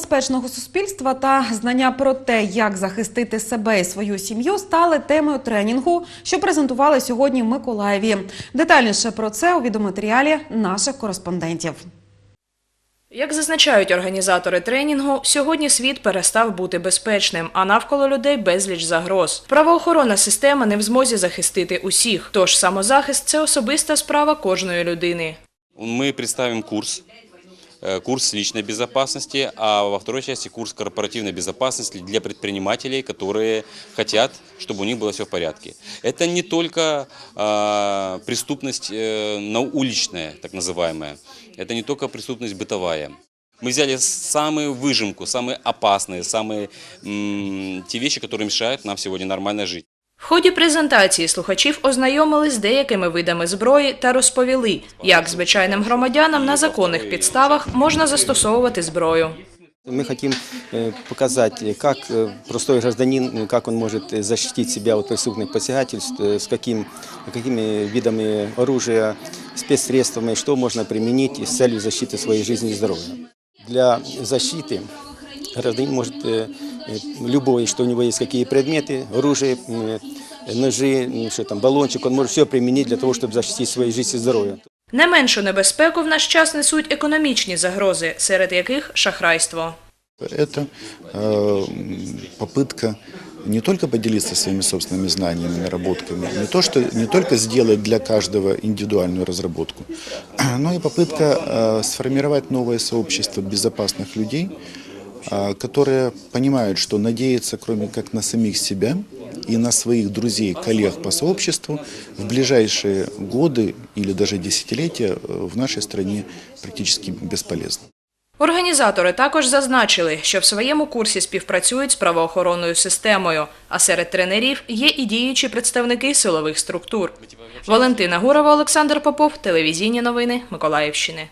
безпечного суспільства та знання про те, як захистити себе і свою сім'ю, стали темою тренінгу, що презентували сьогодні в Миколаєві. Детальніше про це у відеоматеріалі наших кореспондентів. Як зазначають організатори тренінгу, сьогодні світ перестав бути безпечним, а навколо людей безліч загроз. Правоохоронна система не в змозі захистити усіх. Тож самозахист це особиста справа кожної людини. Мы представим курс, курс личной безопасности, а во второй части курс корпоративной безопасности для предпринимателей, которые хотят, чтобы у них было все в порядке. Это не только а, преступность э, на- уличная, так называемая, это не только преступность бытовая. Мы взяли самую выжимку, самые опасные, самые м, те вещи, которые мешают нам сегодня нормально жить. В ході презентації слухачів ознайомили з деякими видами зброї та розповіли, як звичайним громадянам на законних підставах можна застосовувати зброю. Мы хотим э, показать, э, как э, простой гражданин, э, как он может э, защитить себя от преступных посягательств, э, с каким, какими видами оружия, спецсредствами, что можно применить с целью защиты своей жизни и здоровья. Для защиты гражданин может э, э, любой, что у него есть какие предметы, оружие, э, ножи, м, что там, баллончик, он может все применить для того, чтобы защитить свою жизнь и здоровье. Не меншу небезпеку в наш час несуть економічні загрози, серед яких шахрайство. Это э, попытка не только поделиться своими собственными знаниями, наработками, не, то, что, не только сделать для каждого индивидуальную разработку, но и попытка э, сформировать новое сообщество безопасных людей, э, которые понимают, что надеяться кроме как на самих себя и на своих друзей, коллег по сообществу в ближайшие годы или даже десятилетия э, в нашей стране практически бесполезно. Організатори також зазначили, що в своєму курсі співпрацюють з правоохоронною системою, а серед тренерів є і діючі представники силових структур. Валентина Гурова, Олександр Попов, телевізійні новини Миколаївщини.